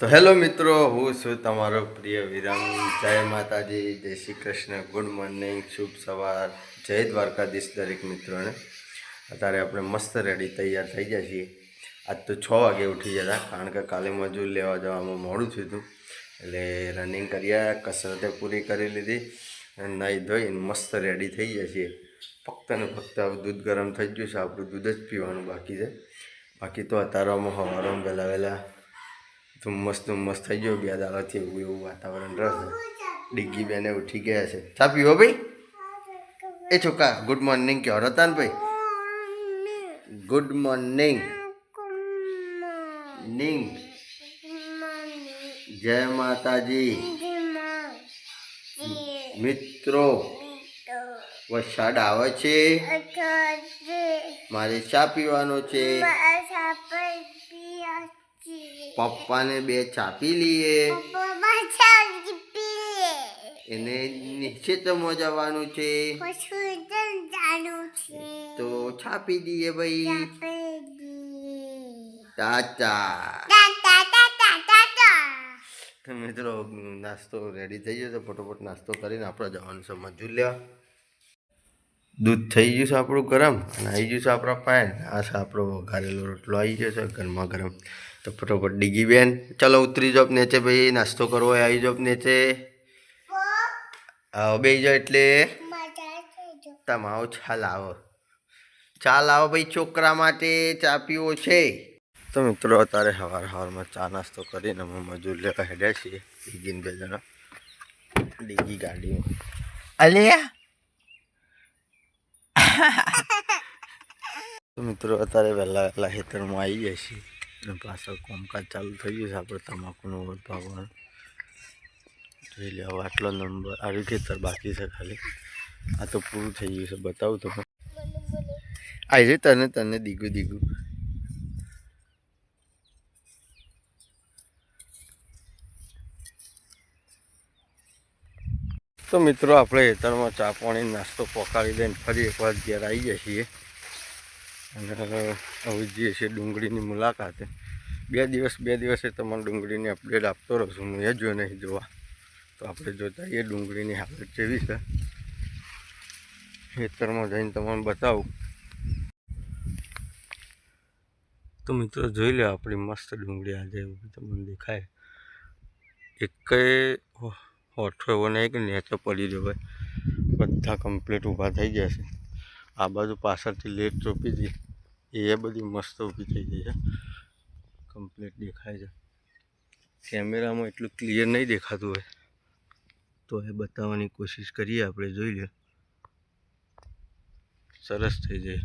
તો હેલો મિત્રો, હું છું તમારો પ્રિય વિરામ. જય માતાજી, જય શ્રી કૃષ્ણ. ગુડ મોર્નિંગ, શુભ સવાર. જય દ્વારકાધીશ દરેક મિત્રોને. અત્યારે આપણે મસ્ત રેડી તૈયાર થઈ ગયા છીએ. આજ તો છ વાગે ઉઠી જતા કારણ કે કાલે મજૂર લેવા જવામાં મોડું થયું હતું. એટલે રનિંગ કર્યા, કસરતે પૂરી કરી લીધી અને નાહી ધોઈને મસ્ત રેડી થઈ ગયા છીએ. ફક્ત ને ફક્ત દૂધ ગરમ થઈ ગયું છે, આપણું દૂધ જ પીવાનું બાકી છે. બાકી તો અત્યારમાં હવારમાં વહેલા વહેલા ધુમ્મસ મસ્ત થઈ ગયો બે દાડાથી એવું એવું વાતાવરણ રહેશે. ડિગ્ગી બેને ઉઠી ગયા છે. ચા પીવો ભાઈ? એ છોકરા ગુડ મોર્નિંગ કહો, રતાન ભાઈ. ગુડ મોર્નિંગ નિંગ જય માતાજી. મિત્રો, વરસાદ આવે છે. મારે ચા પીવાનો છે. પપ્પાને બે ચાપી લઈએ. એને નિશ્ચિતમાં જવાનું છે. તો છાપી દઈએ ભાઈ. ટાટા. મિત્રો નાસ્તો રેડી થઈ ગયો તો ફટોફટ નાસ્તો કરીને આપણે જવાનું છે મજૂર લેવા દૂધ થઈ ગયું છે આપણું ગરમ અને આવી ગયું છે આપણા પાન આ છે આપણો વઘારેલો રોટલો. આવી ગયો છે ગરમા ગરમ. તો ફટોફટ ડીગી બેન, ચલો ઉતરી જાવ નીચે ભાઈ, નાસ્તો કરવો આવી જાવ નીચે. આવો બે જાઓ એટલે. તમારો છા લાવો ચા લાવો ભાઈ, છોકરા માટે ચા પીવો છે. તો મિત્રો, અત્યારે સવાર સવારમાં ચા નાસ્તો કરીને અમે મજૂર લેવા હેડ્યા છીએ. ડીગીને બે જણા. ડીગી ગાડીમાં. અલ્યા. મિત્રો, અત્યારે વહેલા વહેલા ખેતરમાં આવી જાય છે અને પાછળ કોમકાજ ચાલુ થઈ ગયું છે. આપણે તમાકુનું ભાગવાનું જોઈ લે હવે આટલો નંબર આવી ખેતર બાકી છે ખાલી. આ તો પૂરું થઈ ગયું છે. બતાવું તમે આવી જાય તને તને દીગું દીગું તો મિત્રો, આપણે હેતરમાં ચા પાણી નાસ્તો પકાવી દઈને ફરી એકવાર ઘેર આવી જઈએ. છીએ અને હવે જે છે ડુંગળીની મુલાકાતે. બે દિવસ, બે દિવસે તમારે ડુંગળીની અપડેટ આપતો રહું છું. હું એ જો નહીં, જોવા. તો આપણે જોતા એ ડુંગળીની હાલત જેવી છે. ખેતરમાં જઈને તમને બતાવું. તો મિત્રો જોઈ લો આપણી મસ્ત ડુંગળી આજે તમને દેખાય. એક હોઠો એવો નહીં કે નેચો પડી રહ્યો હોય. બધા કમ્પ્લીટ ઊભા થઈ ગયા છે. આ બાજુ પાછળથી લેટ ચોપી હતી એ બધી મસ્ત ઊભી થઈ ગઈ છે. કમ્પ્લીટ દેખાય છે. કેમેરામાં એટલું ક્લિયર નહીં દેખાતું હોય. તો એ બતાવવાની કોશિશ કરીએ આપણે, જોઈ લે. સરસ થઈ જાય.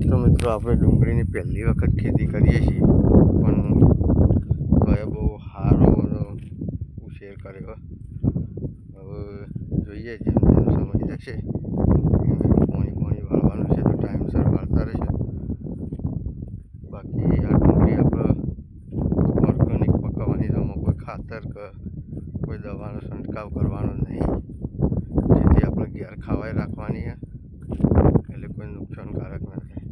તો મિત્રો, આપણે ડુંગળીની પહેલી વખત ખેતી કરીએ છીએ. પણ કયો બહુ સારો ઉછેર કર્યો. હવે જોઈએ, જેમ જેમ સમય જશે એમ એમ પાણી પાણી વાળવાનું છે તો ટાઈમસર વાળતા રહેશે બાકી આ ડુંગળી આપણે ઓર્ગેનિક પકાવવાની તો આમાં કોઈ ખાતર કે કોઈ દવાનો છંટકાવ કરવાનો નહીં જેથી આપણે ઘેર ખાવાય રાખવાની છે એટલે કોઈ નુકસાનકારક ના થાય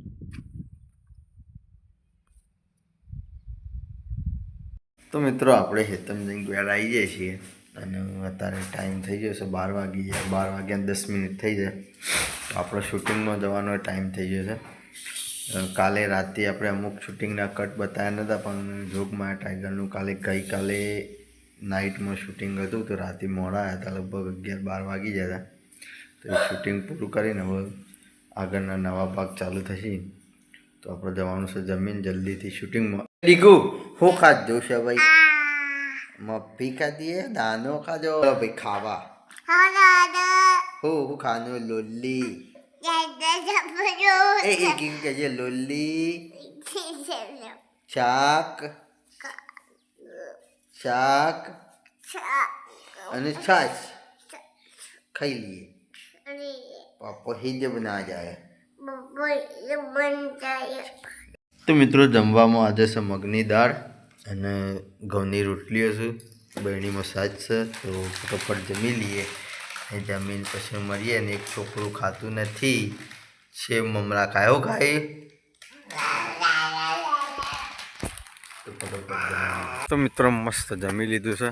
તો મિત્રો આપણે હેતમ જઈને ઘેર આવી જઈએ છીએ. અને અત્યારે ટાઈમ થઈ ગયો છે બાર વાગી જાય. બાર વાગ્યા દસ મિનિટ થઈ જાય. તો આપણો શૂટિંગમાં જવાનો ટાઈમ થઈ ગયો છે. કાલે રાતે આપણે અમુક શૂટિંગના કટ બતાવ્યા નહોતા પણ જોગમાં ટાઈગરનું કાલે ગઈકાલે નાઇટમાં શૂટિંગ હતું. તો રાતે મોડા આવ્યા હતા લગભગ અગિયાર બાર વાગી ગયા હતા તો એ શૂટિંગ પૂરું કરીને હવે આગળના નવા ભાગ ચાલુ થશે. તો આપણે જવાનું છે જમીન જલ્દીથી શૂટિંગમાં દીકુ હું ખાધું છે ભાઈ? મફી ખાધીએ નાનો ખાધો? ભાઈ ખાવા. હું હું ખાનું લોલી. એ એ કેમ કે છે? લોલી. શાક. શાક. અને છાશ. ખાઈ લઈએ. પાપા હિજ બના જાય. તો મિત્રો જમવામાં આજે છે મગની દાળ. અને ઘઉંની રોટલીઓ છે બહેણીમાં સાજ છે, તો ફટોફટ જમી લઈએ. એ જમીન પછી મળીએ ને એક છોકરું ખાતું નથી. છે મમરા ખાયો ખાઈ? તો મિત્રો મસ્ત જમી લીધું છે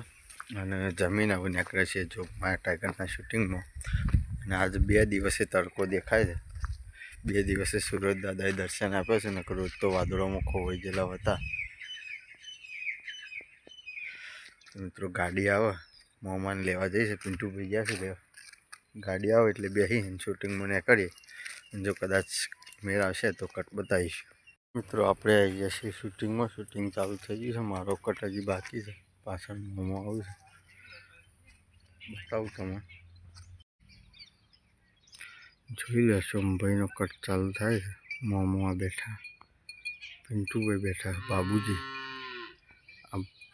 અને જમીન આવું નીકળે છે જો મારા ટાઈગરના શૂટિંગમાં. અને આજ બે દિવસે તડકો દેખાય છે. બે દિવસે સુરજ દાદાએ દર્શન આપ્યા છે ને રોજ તો વાદળોમાં ખોવાઈ ગયેલા હતા તો મિત્રો ગાડી આવે. મોમાન લેવા જઈશે, પિન્ટુભાઈ ગયા છે લેવા. ગાડી આવે એટલે બેસી શૂટિંગ મને અને જો કદાચ મેળ આવશે તો કટ બતાવીશ. મિત્રો આપણે આવી ગયા શૂટિંગમાં શૂટિંગ ચાલુ થઈ ગયું છે. મારો કટ હજી બાકી છે. પાછળ મોમો આવું છે. બતાવું તમે જોઈ લેશો સોમભાઈનો કટ ચાલુ થાય છે. મોમો આ બેઠા. પિન્ટુભાઈ બેઠા. બાબુજી.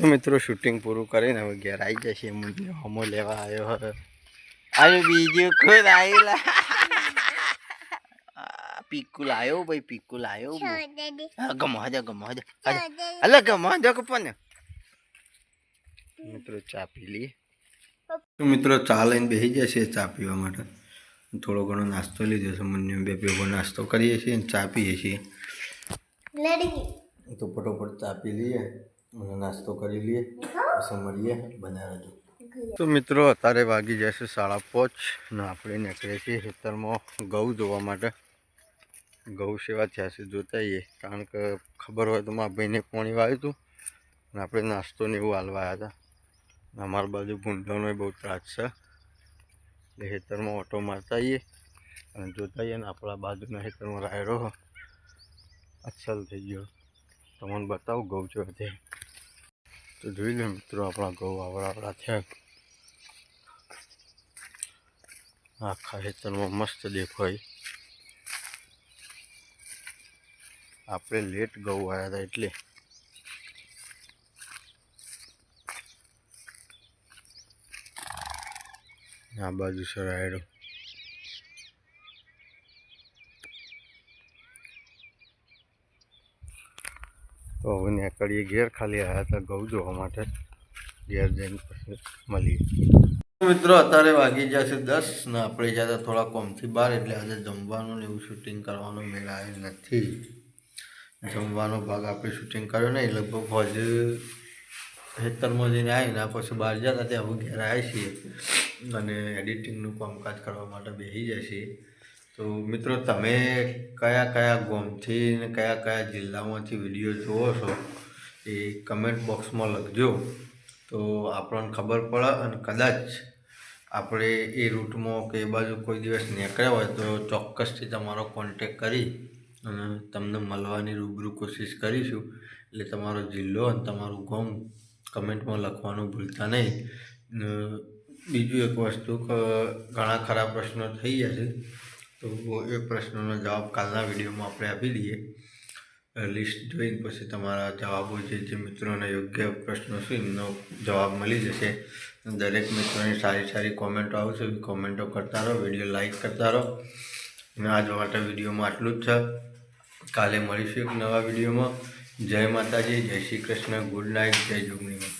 તો મિત્રો શૂટિંગ પૂરું કરીને હવે ઘેર આવી જશે. મને હોમો લેવા આવ્યો હવે. આવ્યો બીજું ખુદ આવેલા પીકુ લાયો ભાઈ પીકુ લાયો. હા ગમો હજા ગમો હજા. હજા. અલે ગમો હજા કપને મિત્રો ચા પી લઈએ. તો મિત્રો ચા લઈને બેસી જશે ચા પીવા માટે. થોડો ઘણો નાસ્તો લીધો છે. મને બે પીવો નાસ્તો કરીએ છીએ અને ચા પીએ છીએ. તો ફટોફટ ચા પી લઈએ. અને નાસ્તો કરી લઈએ પછી મળીએ બનાવે જો તો મિત્રો અત્યારે વાગી જશે સાડા પાંચ ને આપણે નીકળીએ છીએ ખેતરમાં ઘઉં જોવા માટે. ઘઉં સેવા થયા છે જોતા આવીએ કારણ કે ખબર હોય તો મારા ભાઈને પાણી વાવ્યું હતું અને આપણે નાસ્તો ને એવું હાલવા આવ્યા હતા. અમારા બાજુ ભૂંડવાનો બહુ ત્રાસ છે. એટલે ખેતરમાં ઓટો મારતા આવીએ અને જોતા આવીએ ને આપણા બાજુના ખેતરમાં રાયડો અસલ થઈ ગયો. તમને બતાવું ઘઉં છે. તે જોઈ લો મિત્રો, આપણા ઘઉં આવડાવડા થયા આખા ખેતરમાં મસ્ત દેખાય. આપણે લેટ ઘઉં આવ્યા હતા એટલે. આ બાજુ સરાયડો. તો હવે નીકળીએ ઘેર, ખાલી આવ્યા હતા ઘઉં જોવા માટે. ઘેર જઈને પછી મળીએ. મિત્રો, અત્યારે વાગી જશે દસ ને આપણે જતા થોડા કોમથી બહાર, એટલે આજે જમવાનું ને એવું શૂટિંગ કરવાનો મેળ આવ્યો નથી. જમવાનો ભાગ આપણે શૂટિંગ કર્યો નહીં, લગભગ હજ ખેતરમાં જઈને આવીને પછી બહાર જતા ત્યાં હવે ઘેર આવ્યા છીએ. અને એડિટિંગનું કામકાજ કરવા માટે બેસી છીએ. તો મિત્રો, તમે કયા કયા ગામથી ને કયા કયા જિલ્લામાંથી વીડિયો જુઓ છો એ કમેન્ટ બોક્સમાં લખજો. તો આપણને ખબર પડે અને કદાચ આપણે એ રૂટમાં કે એ બાજુ કોઈ દિવસ નીકળ્યા હોય તો ચોક્કસથી તમારો કોન્ટેક કરી અને તમને મળવાની રૂબરૂ કોશિશ કરીશું. એટલે તમારો જિલ્લો અને તમારું ગામ કમેન્ટમાં લખવાનું ભૂલતા નહીં. બીજું એક વસ્તુ ઘણા ખરા પ્રશ્નો થઈ છે તો એ પ્રશ્નોનો જવાબ કાલના વિડીયોમાં આપણે આપી દઈએ. લિસ્ટ જોઈને પછી તમારા જવાબો જે જે મિત્રોને યોગ્ય પ્રશ્નો છે એમનો જવાબ મળી જશે. દરેક મિત્રોની સારી સારી કોમેન્ટો આવશે. એ કોમેન્ટો કરતા રહો, વીડિયો લાઇક કરતા રહો. અને આજ માટે વિડીયોમાં આટલું જ છે. કાલે મળીશું એક નવા વિડીયોમાં. જય માતાજી, જય શ્રી કૃષ્ણ, ગુડ નાઇટ, જય જોગણીમાં